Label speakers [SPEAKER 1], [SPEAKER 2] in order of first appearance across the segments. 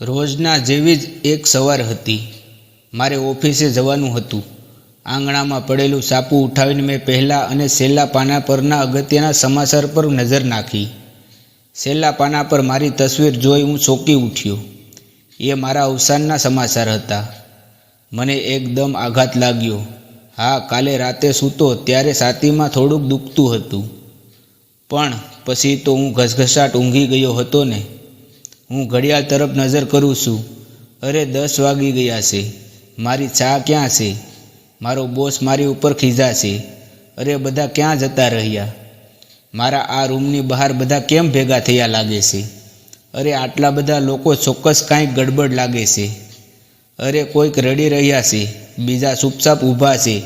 [SPEAKER 1] રોજના જેવી જ એક સવાર હતી. મારે ઓફિસે જવાનું હતું. આંગણામાં પડેલું સાપુ ઉઠાવીને મેં પહેલાં અને છેલ્લા પાના પરના અગત્યના સમાચાર પર નજર નાખી. છેલ્લા પાના પર મારી તસવીર જોઈ હું ચોંકી ઉઠ્યો. એ મારા અવસાનના સમાચાર હતા. મને એકદમ આઘાત લાગ્યો. હા, કાલે રાતે સૂતો ત્યારે છાતીમાં થોડુંક દુખતું હતું. પણ પછી તો હું ઘસઘસાટ ઊંઘી ગયો હતો ને. હું ઘડિયાળ તરફ નજર કરું છું. અરે દસ વાગી ગયા છે. મારી ચા ક્યાં છે? મારો બોસ મારી ઉપર ખીજા છે. અરે બધા ક્યાં જતા રહ્યા? મારા આ રૂમની બહાર બધા કેમ ભેગા થયા લાગે છે? અરે આટલા બધા લોકો ચોક્કસ કાંઈક ગડબડ લાગે છે. અરે કોઈક રડી રહ્યા છે. બીજા ચૂપચાપ ઊભા છે.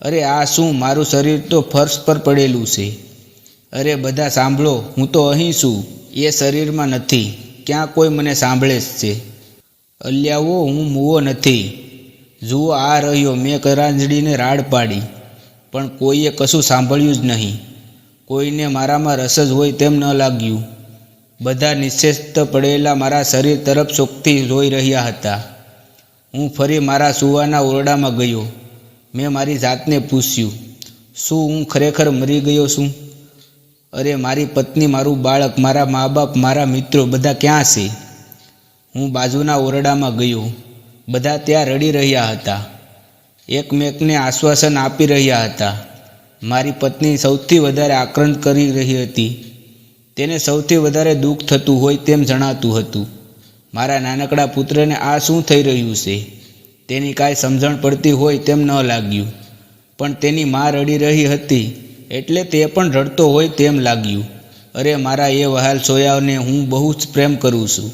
[SPEAKER 1] અરે આ શું? મારું શરીર તો ફર્શ પર પડેલું છે. અરે બધા સાંભળો, હું તો અહીં છું. એ શરીરમાં નથી. ક્યાં કોઈ મને સાંભળે જ છે. અલ્યાવો, હું મૂવો નથી. જુઓ, આ રહ્યો. મેં કરાંજડીને રાડ પાડી. પણ કોઈએ કશું સાંભળ્યું જ નહીં. કોઈને મારામાં રસ જ હોય તેમ ન લાગ્યું. બધા નિશ્ચેસ્ત પડેલા મારા શરીર તરફ ચોકથી જોઈ રહ્યા હતા. હું ફરી મારા સુવાના ઓરડામાં ગયો. મેં મારી જાતને પૂછ્યું, શું હું ખરેખર મરી ગયો છું? અરે, મારી પત્ની, મારું બાળક, મારા મા બાપ મારા મિત્રો બધા ક્યાં છે? હું બાજુના ઓરડામાં ગયો. બધા ત્યાં રડી રહ્યા હતા. એકમેકને આશ્વાસન આપી રહ્યા હતા. મારી પત્ની સૌથી વધારે આક્રંદ કરી રહી હતી. તેને સૌથી વધારે દુઃખ થતું હોય તેમ જણાતું હતું. મારા નાનકડા પુત્રને આ શું થઈ રહ્યું છે? તેની કાંઈ સમજણ પડતી હોય તેમ ન લાગ્યું. પણ તેની મા રડી રહી હતી. એટલે તે પણ રડતો હોય તેમ લાગ્યું. અરે મારા એ વહાલ સોયાને હું બહુ જ પ્રેમ કરું છું.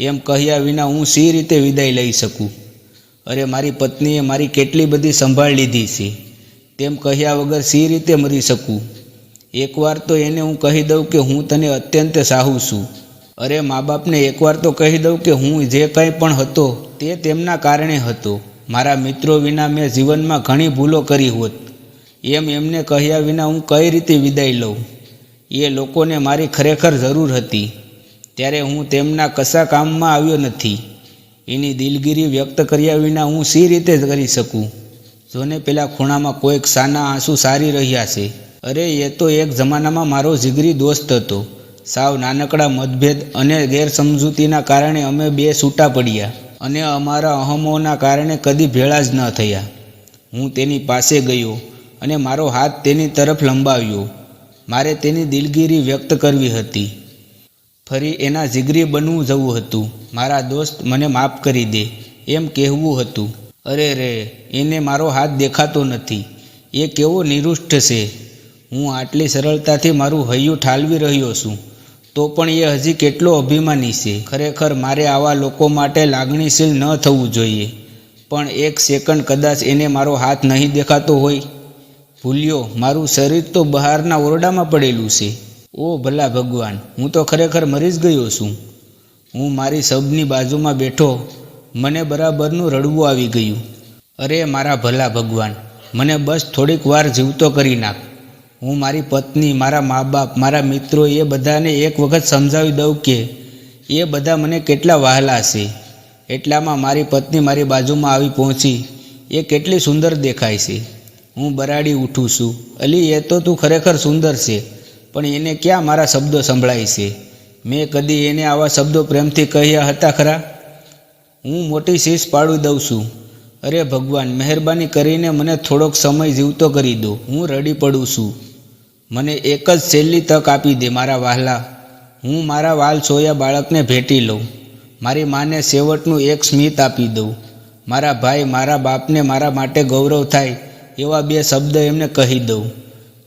[SPEAKER 1] એમ કહ્યા વિના હું સી રીતે વિદાય લઈ શકું? અરે મારી પત્નીએ મારી કેટલી બધી સંભાળ લીધી છે. તેમ કહ્યા વગર સી રીતે મરી શકું? એકવાર તો એને હું કહી દઉં કે હું તને અત્યંત સાહુ છું. અરે મા બાપને એકવાર તો કહી દઉં કે હું જે કંઈ પણ હતો તે તેમના કારણે હતો. મારા મિત્રો વિના મેં જીવનમાં ઘણી ભૂલો કરી હોત. એમ એમને કહ્યા વિના હું કઈ રીતે વિદાય લઉં? એ લોકોને મારી ખરેખર જરૂર હતી. ત્યારે હું તેમના કશા કામમાં આવ્યો નથી. એની દિલગીરી વ્યક્ત કર્યા વિના હું સી રીતે કરી શકું? જોને પેલા ખૂણામાં કોઈક સાના આંસુ સારી રહ્યા છે. અરે, એ તો એક જમાનામાં મારો જીગરી દોસ્ત હતો. સાવ નાનકડા મતભેદ અને ગેરસમજૂતીના કારણે અમે બે છૂટા પડ્યા અને અમારા અહમોના કારણે કદી ભેળા જ ન થયા. હું તેની પાસે ગયો. અને મારો હાથ તેની તરફ લંબાવ્યો. મારે તેની દિલગીરી વ્યક્ત કરવી હતી. ફરી એના જીગરી બનવું જવું હતું. મારા દોસ્ત મને માફ કરી દે, એમ કહેવું હતું. અરે રે, એને મારો હાથ દેખાતો નથી. એ કેવો નિરુષ્ઠ છે. હું આટલી સરળતાથી મારું હૈયું ઠાલવી રહ્યો છું. તો પણ એ હજી કેટલો અભિમાની છે. ખરેખર મારે આવા લોકો માટે લાગણીશીલ ન થવું જોઈએ. પણ એક સેકન્ડ કદાચ એને મારો હાથ નહીં દેખાતો હોય. ભૂલ્યો, મારું શરીર તો બહારના ઓરડામાં પડેલું છે. ઓ ભલા ભગવાન, હું તો ખરેખર મરી જ ગયો છું. હું મારી સબની બાજુમાં બેઠો, મને બરાબરનું રડવું આવી ગયું. અરે મારા ભલા ભગવાન, મને બસ થોડીક વાર જીવતો કરી નાખ. હું મારી પત્ની, મારા મા બાપ મારા મિત્રો એ બધાને એક વખત સમજાવી દઉં કે એ બધા મને કેટલા વહાલા છે. એટલામાં મારી પત્ની મારી બાજુમાં આવી પહોંચી, એ કેટલી સુંદર દેખાય છે. હું બરાડી ઉઠું છું. અલી, એ તો તું ખરેખર સુંદર છે, પણ એને ક્યાં મારા શબ્દો સંભળાય છે? મેં કદી એને આવા શબ્દો પ્રેમથી કહ્યા હતા ખરા? હું મોટી શીશ પાડી દઉં છું. અરે ભગવાન, મહેરબાની કરીને મને થોડોક સમય જીવતો કરી દો. હું રડી પડું છું. મને એક જ છેલ્લી તક આપી દે મારા વહાલા. હું મારા વાલ સોયા બાળકને ભેટી લઉં. મારી માને સેવટનું એક સ્મિત આપી દઉં. મારા ભાઈ મારા બાપને મારા માટે ગૌરવ થાય. એવા બે શબ્દ એમને કહી દઉં.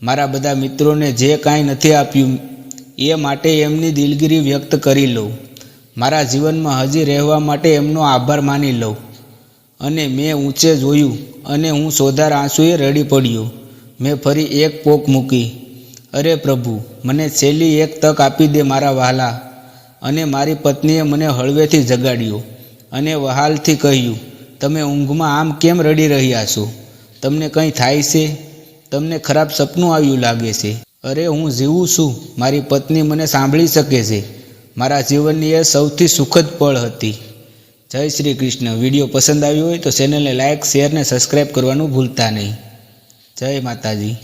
[SPEAKER 1] મારા બધા મિત્રોને જે કાંઈ નથી આપ્યું, એ માટે એમની દિલગીરી વ્યક્ત કરી લઉં. મારા જીવનમાં હજી રહેવા માટે એમનો આભાર માની લઉં. અને મેં ઊંચે જોયું અને હું સોધાર આંસુએ રડી પડ્યો. મેં ફરી એક પોક મૂકી. અરે પ્રભુ, મને છેલ્લી એક તક આપી દે મારા વહાલા. અને મારી પત્નીએ મને હળવેથી જગાડ્યો અને વહાલથી કહ્યું, તમે ઊંઘમાં આમ કેમ રડી રહ્યા છો? તમને કંઈ થાય છે? તમને ખરાબ સપનું આવ્યું લાગે છે? અરે, હું જીવું છું. મારી પત્ની મને સાંભળી શકે છે. મારા જીવનની એ સૌથી સુખદ પળ હતી. જય શ્રી કૃષ્ણ. વીડિયો પસંદ આવ્યો હોય તો ચેનલને લાઇક શેર ને સબસ્ક્રાઈબ કરવાનું ભૂલતા નહીં. જય માતાજી.